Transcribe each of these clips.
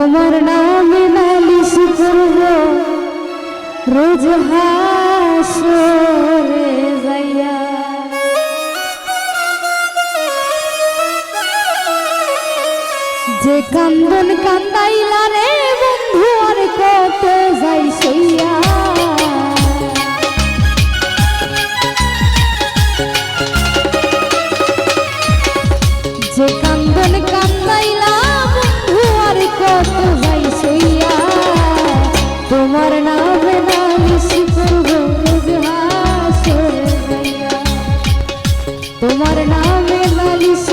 তোমার নামে নালিশ করব রোজ হাসরে যে কান্দন কান্দাইলা রে তোমার নামে নালিশ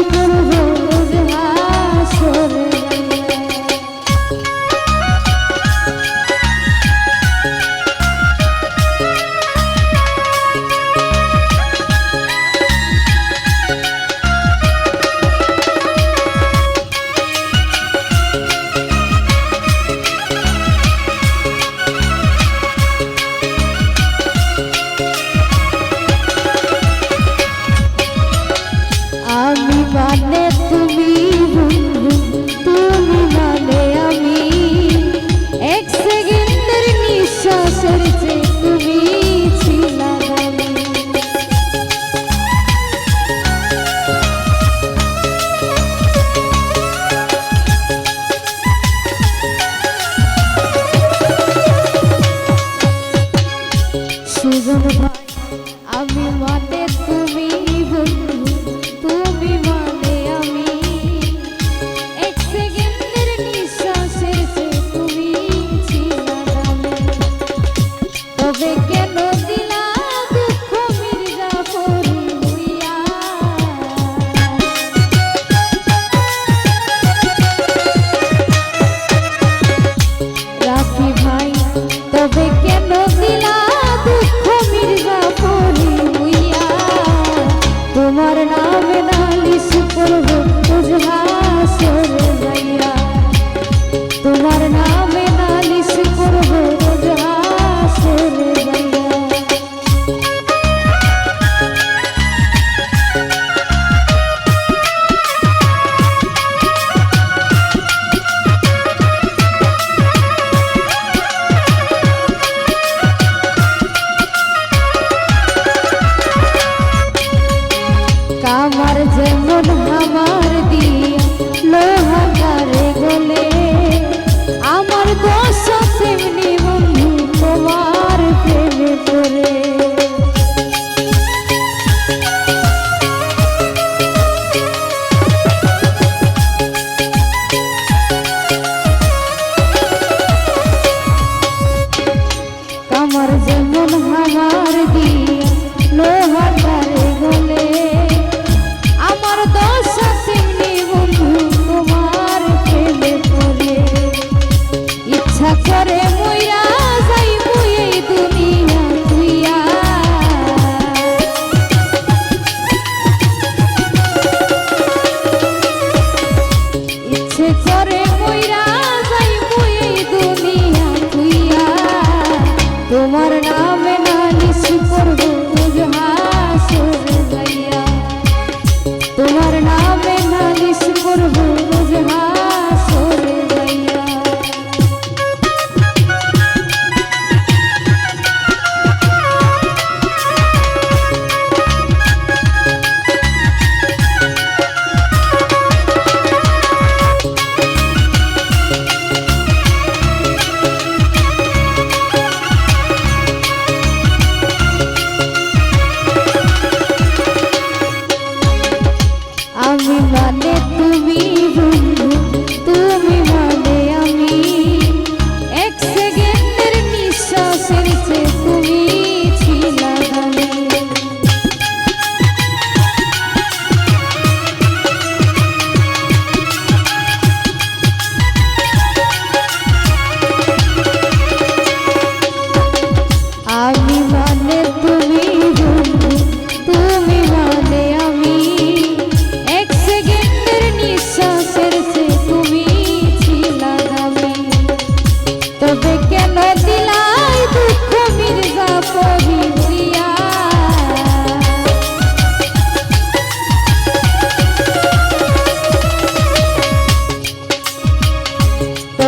ফাগুন হাওয়ার দিয়ে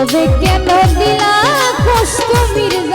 ওরে কেন দিলা কষ্ট মির্জা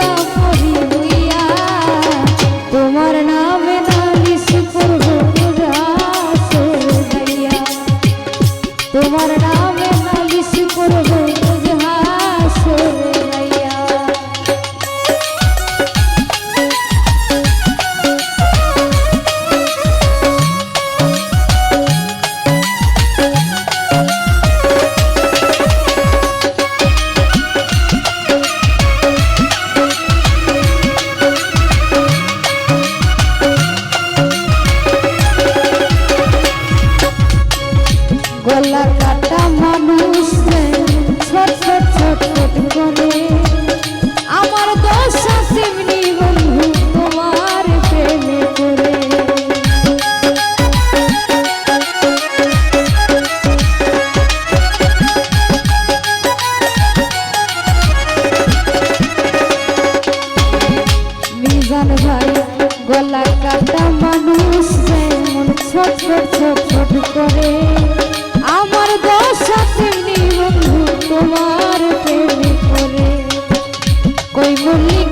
জান ভাই, গলার কাটা মানুষ যেমন ছোট ছোট ছোট ছোট করে। আমার দশা তিনি বন্ধু, তোমার প্রেমে করে কই বলি